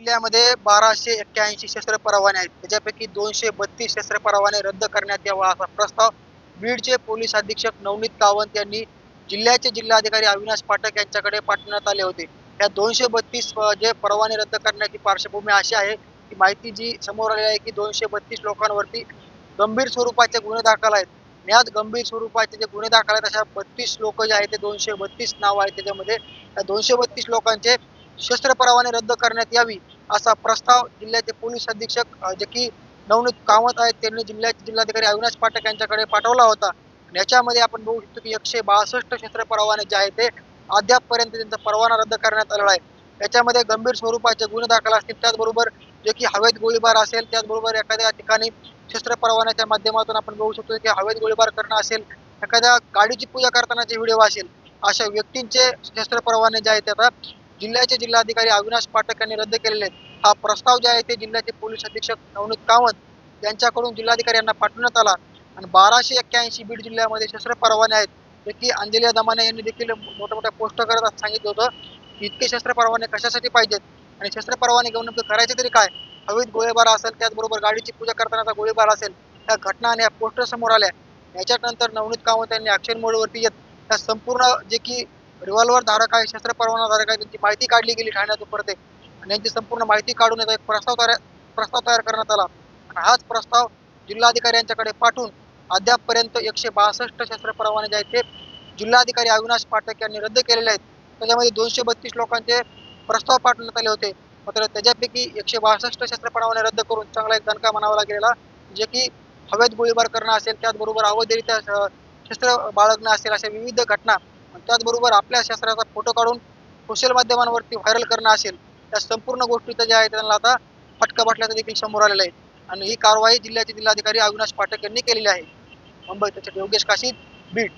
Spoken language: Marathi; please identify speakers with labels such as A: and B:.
A: जिल्ह्यामध्ये बाराशे एक्क्याऐंशी शस्त्र परवाने आहेत. त्याच्यापैकी दोनशे बत्तीस शस्त्र परवाने रद्द करण्यात यावा असा प्रस्ताव बीडचे पोलीस अधीक्षक नवनीत कावंत यांनी जिल्ह्याचे जिल्हाधिकारी अविनाश पाठक यांच्याकडे पाठवण्यात आले होते. या दोनशे बत्तीस जे परवाने रद्द करण्याची पार्श्वभूमी अशी आहे की माहिती जी समोर आली आहे की दोनशे बत्तीस लोकांवरती गंभीर स्वरूपाचे गुन्हे दाखल आहेत. यात गंभीर स्वरूपाचे जे गुन्हे दाखल आहेत अशा बत्तीस लोक जे आहेत ते दोनशे बत्तीस नाव आहेत. त्याच्यामध्ये या दोनशे बत्तीस लोकांचे शस्त्र परवाने रद्द करण्यात यावी. असा प्रस्ताव जिल्ह्याचे पोलीस अधीक्षक जे की नवनीत कामत आहेत त्यांनी जिल्ह्याचे जिल्हाधिकारी अविनाश पाठक यांच्याकडे पाठवला होता. आणि याच्यामध्ये आपण बघू शकतो की एकशे बासष्ट क्षेत्र परवाने जे आहेत ते अद्यापपर्यंत त्यांचा परवाना रद्द करण्यात आलेला आहे. याच्यामध्ये गंभीर स्वरूपाचे गुन्हे दाखल असतील त्याचबरोबर जे की हवेत गोळीबार असेल त्याचबरोबर एखाद्या ठिकाणी शस्त्र परवान्याच्या माध्यमातून आपण बघू शकतो की हवेत गोळीबार करणं असेल एखाद्या गाडीची पूजा करतानाचे व्हिडिओ असेल अशा व्यक्तींचे शस्त्र परवाने जे आहेत त्याचा आता जिल्ह्याचे जिल्हाधिकारी अविनाश पाठक यांनी रद्द केलेले आहेत. हा प्रस्ताव जे आहे ते जिल्ह्याचे पोलीस अधीक्षक नवनीत कामत यांच्याकडून जिल्हाधिकारी यांना पाठवण्यात आला. आणि बाराशे एक्क्याऐंशी बीड जिल्ह्यामध्ये शस्त्र परवाने आहेत. जे की अंजली दमाने यांनी देखील मोठ्या मोठ्या पोस्ट करत सांगितलं होतं की इतके शस्त्र परवाने कशासाठी पाहिजेत? आणि शस्त्र परवाने घेऊन नेमकं करायचे तरी काय? हवेत गोळीबार असेल त्याचबरोबर गाडीची पूजा करतानाचा गोळीबार असेल ह्या घटना आणि या पोस्टर समोर आल्या. याच्यानंतर नवनीत कामत यांनी अक्षर मोडवरती येत. त्या संपूर्ण जे की रिव्हॉल्वर धारक आहे शस्त्र परवाना धारक आहे. त्यांची माहिती काढली गेली ठाण्यात परत. आणि यांची संपूर्ण माहिती काढून याचा एक प्रस्ताव तयार प्रस्ताव तयार करण्यात आला. आणि हाच प्रस्ताव जिल्हाधिकारी यांच्याकडे पाठवून अद्यापपर्यंत एकशे बासष्ट शस्त्र परवाने जे आहेत ते जिल्हाधिकारी अविनाश पाठक यांनी रद्द केलेले आहेत. त्याच्यामध्ये दोनशे बत्तीस लोकांचे प्रस्ताव पाठवण्यात आले होते. मात्र त्याच्यापैकी एकशे बासष्ट शस्त्र परवाने रद्द करून चांगला एक दणका म्हणावा लागलेला जे की हवेत गोळीबार करणं असेल त्याचबरोबर अवैधरित्या शस्त्र बाळगणं असेल अशा विविध घटना त्याचबरोबर आपल्या शस्त्राचा फोटो काढून सोशल माध्यमांवरती व्हायरल करणं असेल त्या संपूर्ण गोष्टीचं जे आहे त्यांना आता फटका बसल्याचं देखील समोर आलेलं आहे. आणि ही कारवाई जिल्ह्याचे जिल्हाधिकारी अविनाश पाठक यांनी केलेली आहे. मुंबई त्याच्यात योगेश काशीद बीड